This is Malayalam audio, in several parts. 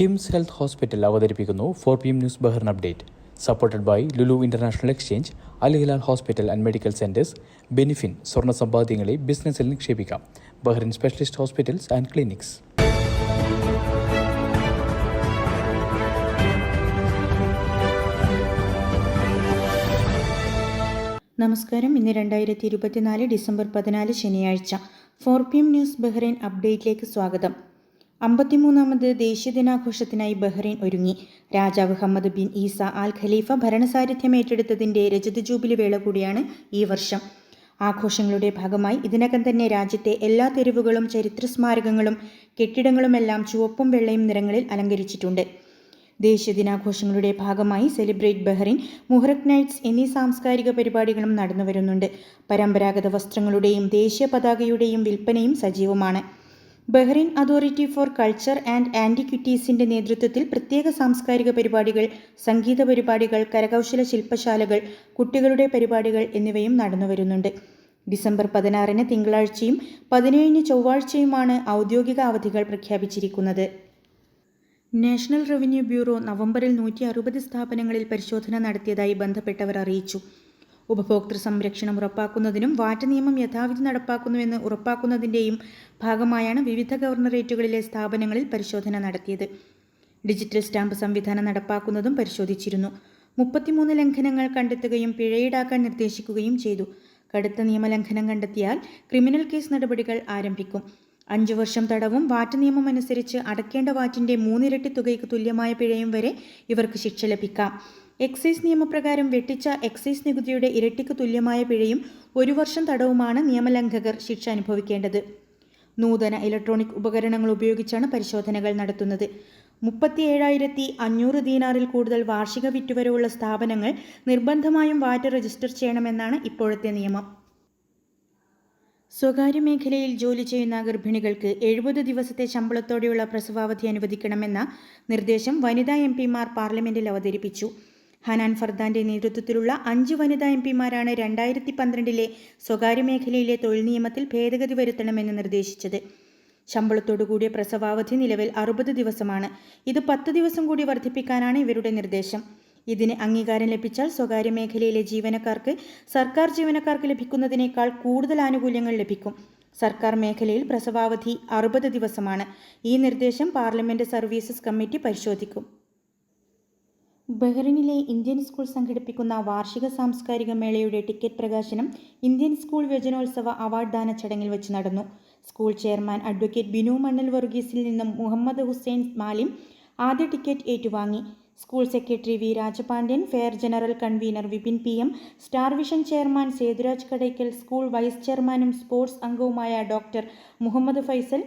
കിംസ് ഹെൽത്ത് ഹോസ്പിറ്റൽ അവതരിപ്പിക്കുന്നു four P M news Bahrain update. Supported by Lulu international exchange Al Hilal hospital and medical centres ബെനിഫിൻ സ്വർണ സമ്പാദ്യങ്ങളെ ബിസിനസ്സിൽ നിക്ഷേപിക്കാം. Bahrain specialist hospitals and clinics. നമസ്കാരം. ഇന്ന് രണ്ടായിരത്തി ഇരുപത്തിനാല് ഡിസംബർ പതിനാല് ശനിയാഴ്ച. Four P M news Bahrain അപ്ഡേറ്റിലേക്ക് സ്വാഗതം. അമ്പത്തിമൂന്നാമത് ദേശീയ ദിനാഘോഷത്തിനായി ബഹ്റൈൻ ഒരുങ്ങി. രാജാവ് Hamad bin Isa Al Khalifa ഭരണസാരഥ്യം ഏറ്റെടുത്തതിന്റെ രജത ജൂബിലി വേള കൂടിയാണ് ഈ വർഷം. ആഘോഷങ്ങളുടെ ഭാഗമായി ഇതിനകം തന്നെ രാജ്യത്തെ എല്ലാ തെരുവുകളും ചരിത്ര സ്മാരകങ്ങളും കെട്ടിടങ്ങളുമെല്ലാം ചുവപ്പും വെള്ളയും നിറങ്ങളിൽ അലങ്കരിച്ചിട്ടുണ്ട്. ദേശീയ ദിനാഘോഷങ്ങളുടെ ഭാഗമായി സെലിബ്രേറ്റ് ബഹ്റിൻ മുഹറക് നൈറ്റ്സ് എന്നീ സാംസ്കാരിക പരിപാടികളും നടന്നുവരുന്നുണ്ട്. പരമ്പരാഗത വസ്ത്രങ്ങളുടെയും ദേശീയ പതാകയുടെയും വിൽപ്പനയും സജീവമാണ്. Bahrain authority for culture and ആന്റിക്വിറ്റീസിന്റെ നേതൃത്വത്തിൽ പ്രത്യേക സാംസ്കാരിക പരിപാടികൾ സംഗീത പരിപാടികൾ കരകൗശല ശില്പശാലകൾ കുട്ടികളുടെ പരിപാടികൾ എന്നിവയും നടന്നുവരുന്നുണ്ട് ഡിസംബർ പതിനാറിന് തിങ്കളാഴ്ചയും പതിനേഴിന് ചൊവ്വാഴ്ചയുമാണ് ഔദ്യോഗിക അവധികൾ പ്രഖ്യാപിച്ചിരിക്കുന്നത്. നാഷണൽ റവന്യൂ ബ്യൂറോ നവംബറിൽ നൂറ്റി അറുപത് സ്ഥാപനങ്ങളിൽ പരിശോധന നടത്തിയതായി ബന്ധപ്പെട്ടവർ അറിയിച്ചു. ഉപഭോക്തൃ സംരക്ഷണം ഉറപ്പാക്കുന്നതിനും വാറ്റ് നിയമം യഥാവിധി നടപ്പാക്കുന്നുവെന്ന് ഉറപ്പാക്കുന്നതിന്റെയും ഭാഗമായാണ് വിവിധ ഗവർണറേറ്റുകളിലെ സ്ഥാപനങ്ങളിൽ പരിശോധന നടത്തിയത്. ഡിജിറ്റൽ സ്റ്റാമ്പ് സംവിധാനം നടപ്പാക്കുന്നതും പരിശോധിച്ചിരുന്നു. മുപ്പത്തിമൂന്ന് ലംഘനങ്ങൾ കണ്ടെത്തുകയും പിഴയീടാക്കാൻ നിർദ്ദേശിക്കുകയും ചെയ്തു. കടുത്ത നിയമലംഘനം കണ്ടെത്തിയാൽ ക്രിമിനൽ കേസ് നടപടികൾ ആരംഭിക്കും. അഞ്ചു വർഷം തടവും വാറ്റ് നിയമം അനുസരിച്ച് അടയ്ക്കേണ്ട വാറ്റിന്റെ മൂന്നിരട്ടി തുകയ്ക്ക് തുല്യമായ പിഴയും വരെ ഇവർക്ക് ശിക്ഷ ലഭിക്കാം. എക്സൈസ് നിയമപ്രകാരം വെട്ടിച്ച എക്സൈസ് നികുതിയുടെ ഇരട്ടിക്ക് തുല്യമായ പിഴയും ഒരു വർഷം തടവുമാണ് നിയമലംഘകർ ശിക്ഷ അനുഭവിക്കേണ്ടത്. നൂതന ഇലക്ട്രോണിക് ഉപകരണങ്ങൾ ഉപയോഗിച്ചാണ് പരിശോധനകൾ നടത്തുന്നത്. മുപ്പത്തി ഏഴായിരത്തി അഞ്ഞൂറ് ദീനാറിൽ കൂടുതൽ വാർഷിക വിറ്റുവരവുള്ള സ്ഥാപനങ്ങൾ നിർബന്ധമായും വാറ്റ് രജിസ്റ്റർ ചെയ്യണമെന്നാണ് ഇപ്പോഴത്തെ നിയമം. സ്വകാര്യ മേഖലയിൽ ജോലി ചെയ്യുന്ന ഗർഭിണികൾക്ക് എഴുപത് ദിവസത്തെ ശമ്പളത്തോടെയുള്ള പ്രസവാവധി അനുവദിക്കണമെന്ന നിർദ്ദേശം വനിതാ എം പിമാർ പാർലമെന്റിൽ അവതരിപ്പിച്ചു. ഹനാൻ ഫർദാന്റെ നേതൃത്വത്തിലുള്ള അഞ്ച് വനിതാ എം പിമാരാണ് രണ്ടായിരത്തി പന്ത്രണ്ടിലെ സ്വകാര്യ മേഖലയിലെ തൊഴിൽ നിയമത്തിൽ ഭേദഗതി വരുത്തണമെന്ന് നിർദ്ദേശിച്ചത്. ശമ്പളത്തോടുകൂടിയ പ്രസവാവധി നിലവിൽ അറുപത് ദിവസമാണ്. ഇത് പത്ത് ദിവസം കൂടി വർദ്ധിപ്പിക്കാനാണ് ഇവരുടെ നിർദ്ദേശം. ഇതിന് അംഗീകാരം ലഭിച്ചാൽ സ്വകാര്യ മേഖലയിലെ ജീവനക്കാർക്ക് സർക്കാർ ജീവനക്കാർക്ക് ലഭിക്കുന്നതിനേക്കാൾ കൂടുതൽ ആനുകൂല്യങ്ങൾ ലഭിക്കും. സർക്കാർ മേഖലയിൽ പ്രസവാവധി അറുപത് ദിവസമാണ്. ഈ നിർദ്ദേശം പാർലമെന്റ് സർവീസസ് കമ്മിറ്റി പരിശോധിക്കും. ബഹ്റിനിലെ ഇന്ത്യൻ സ്കൂൾ സംഘടിപ്പിക്കുന്ന വാർഷിക സാംസ്കാരിക മേളയുടെ ടിക്കറ്റ് പ്രകാശനം ഇന്ത്യൻ സ്കൂൾ വ്യജനോത്സവ അവാർഡ് ദാന ചടങ്ങിൽ വെച്ച് നടന്നു. School chairman advocate Binu Mannal വർഗീസിൽ നിന്നും മുഹമ്മദ് ഹുസൈൻ മാലിം ആദ്യ ടിക്കറ്റ് ഏറ്റുവാങ്ങി. School secretary V Rajapandian fair general convener Vipin P M star vision chairman Sethuraj Kadakkal school vice ചെയർമാനും സ്പോർട്സ് അംഗവുമായ ഡോക്ടർ മുഹമ്മദ് ഫൈസൽ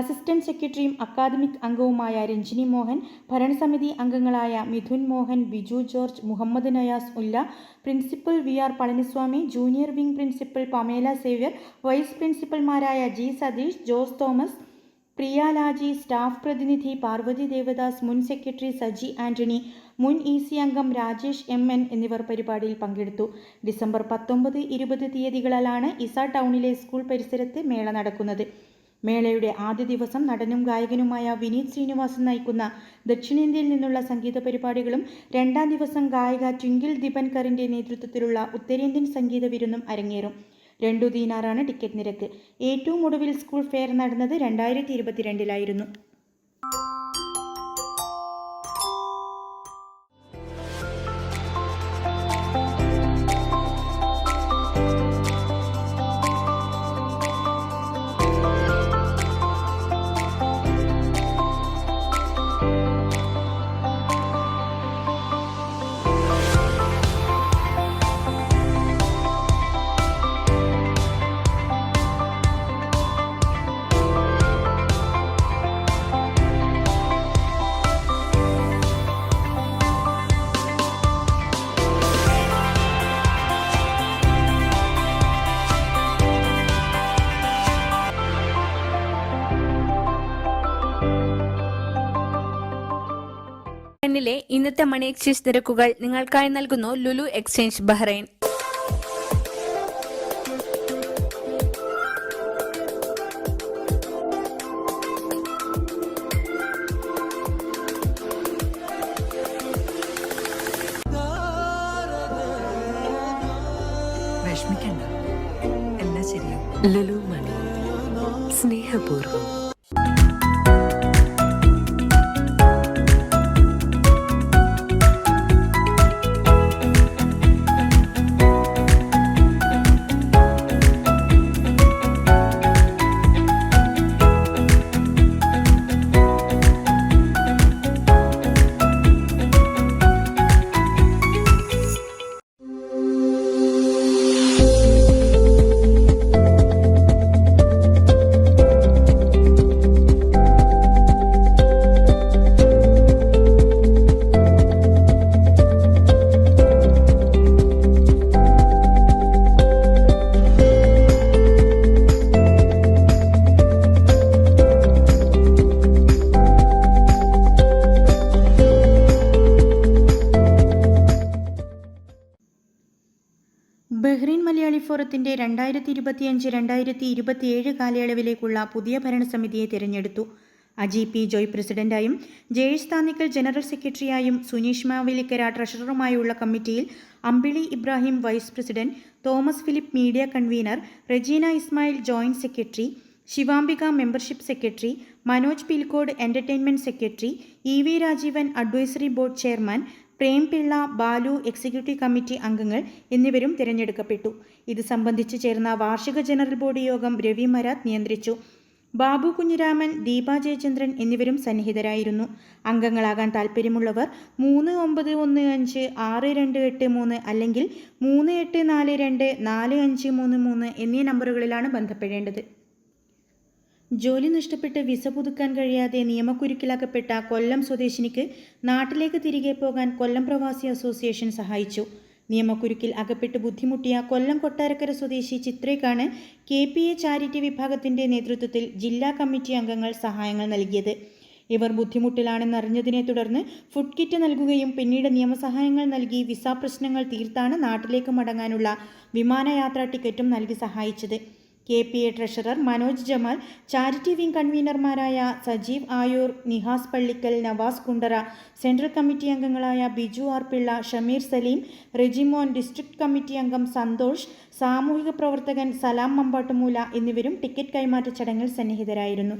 അസിസ്റ്റന്റ് സെക്രട്ടറിയും അക്കാദമിക് അംഗവുമായ രഞ്ജിനി മോഹൻ ഭരണസമിതി അംഗങ്ങളായ Mithun Mohan Biju George Mohammed Nayas Ulla principal V R Palaniswamy junior wing principal Pamela Xavier vice പ്രിൻസിപ്പൽമാരായ G Sathish Jose Thomas Priya Laji staff പ്രതിനിധി പാർവതി ദേവദാസ് മുൻ സെക്രട്ടറി സജി ആന്റണി മുൻ ഇ സി അംഗം രാജേഷ് എം എൻ എന്നിവർ പരിപാടിയിൽ പങ്കെടുത്തു. ഡിസംബർ പത്തൊമ്പത് ഇരുപത് തീയതികളിലാണ് ഇസ ടൗണിലെ സ്കൂൾ പരിസരത്ത് മേള നടക്കുന്നത്. മേളയുടെ ആദ്യ ദിവസം നടനും ഗായകനുമായ വിനീത് ശ്രീനിവാസൻ നയിക്കുന്ന ദക്ഷിണേന്ത്യയിൽ നിന്നുള്ള സംഗീത പരിപാടികളും രണ്ടാം ദിവസം ഗായിക ട്വിങ്കിൾ ദിപൻകറിന്റെ നേതൃത്വത്തിലുള്ള ഉത്തരേന്ത്യൻ സംഗീത വിരുന്നും അരങ്ങേറും. രണ്ടു ദീനാറാണ് ടിക്കറ്റ് നിരക്ക്. ഏറ്റവും ഒടുവിൽ സ്കൂൾ ഫെയർ നടന്നത് രണ്ടായിരത്തി ഇരുപത്തിരണ്ടിലായിരുന്നു. ബഹ്റൈനിലെ ഇന്നത്തെ മണി എക്സ്ചേഞ്ച് നിരക്കുകൾ നിങ്ങൾക്കായി നൽകുന്നു Lulu exchange Bahrain. Lulu money. സ്നേഹപൂർവം. ബഹ്റൈൻ മലയാളി ഫോറത്തിന്റെ രണ്ടായിരത്തി ഇരുപത്തിയഞ്ച് രണ്ടായിരത്തി ഇരുപത്തിയേഴ് കാലയളവിലേക്കുള്ള പുതിയ ഭരണസമിതിയെ തിരഞ്ഞെടുത്തു. അജി പി ജോയ് പ്രസിഡന്റായും ജയേഷ് താന്നിക്കൽ ജനറൽ സെക്രട്ടറിയായും സുനീഷ് മാവേലിക്കര ട്രഷററുമായുള്ള കമ്മിറ്റിയിൽ Ambili Ibrahim vice president Thomas Philip media convener Regina Ismail joint secretary Sivambika membership secretary Manoj Pilkode entertainment secretary E V Rajeevan advisory board chairman Prem Pillai Balu executive committee അംഗങ്ങൾ എന്നിവരും തിരഞ്ഞെടുക്കപ്പെട്ടു. ഇത് സംബന്ധിച്ച് ചേർന്ന വാർഷിക ജനറൽ ബോഡി യോഗം രവി മരാത്ത് നിയന്ത്രിച്ചു. ബാബു കുഞ്ഞിരാമൻ ദീപ ജയചന്ദ്രൻ എന്നിവരും സന്നിഹിതരായിരുന്നു. അംഗങ്ങളാകാൻ താൽപ്പര്യമുള്ളവർ മൂന്ന് ഒമ്പത് ഒന്ന് അഞ്ച് ആറ് രണ്ട് എട്ട് മൂന്ന് അല്ലെങ്കിൽ മൂന്ന് എട്ട് നാല് രണ്ട് നാല് അഞ്ച് മൂന്ന് മൂന്ന് എന്നീ നമ്പറുകളിലാണ് ബന്ധപ്പെടേണ്ടത്. ജോലി നഷ്ടപ്പെട്ട് വിസ പുതുക്കാൻ കഴിയാതെ നിയമക്കുരുക്കിലാക്കപ്പെട്ട കൊല്ലം സ്വദേശിനിക്ക് നാട്ടിലേക്ക് തിരികെ പോകാൻ കൊല്ലം പ്രവാസി അസോസിയേഷൻ സഹായിച്ചു. നിയമക്കുരുക്കിൽ അകപ്പെട്ട് ബുദ്ധിമുട്ടിയ കൊല്ലം കൊട്ടാരക്കര സ്വദേശി ചിത്രയ്ക്കാണ് കെ പി എ ചാരിറ്റി വിഭാഗത്തിന്റെ നേതൃത്വത്തിൽ ജില്ലാ കമ്മിറ്റി അംഗങ്ങൾ സഹായങ്ങൾ നൽകിയത്. ഇവർ ബുദ്ധിമുട്ടിലാണെന്നറിഞ്ഞതിനെ തുടർന്ന് ഫുഡ് കിറ്റ് നൽകുകയും പിന്നീട് നിയമസഹായങ്ങൾ നൽകി വിസ പ്രശ്നങ്ങൾ തീർത്താണ് നാട്ടിലേക്ക് മടങ്ങാനുള്ള വിമാനയാത്രാ ടിക്കറ്റും നൽകി സഹായിച്ചത്. K P A treasurer Manoj Jamal charity wing കൺവീനർമാരായ Sajeev Ayoor Nihas Pallikkal Navas Kundara central committee അംഗങ്ങളായ Biju R Pillai Shameer Saleem Rejimon district committee അംഗം സന്തോഷ് സാമൂഹിക പ്രവർത്തകൻ സലാം മമ്പാട്ടുമൂല എന്നിവരും ടിക്കറ്റ് കൈമാറ്റ ചടങ്ങിൽ സന്നിഹിതരായിരുന്നു.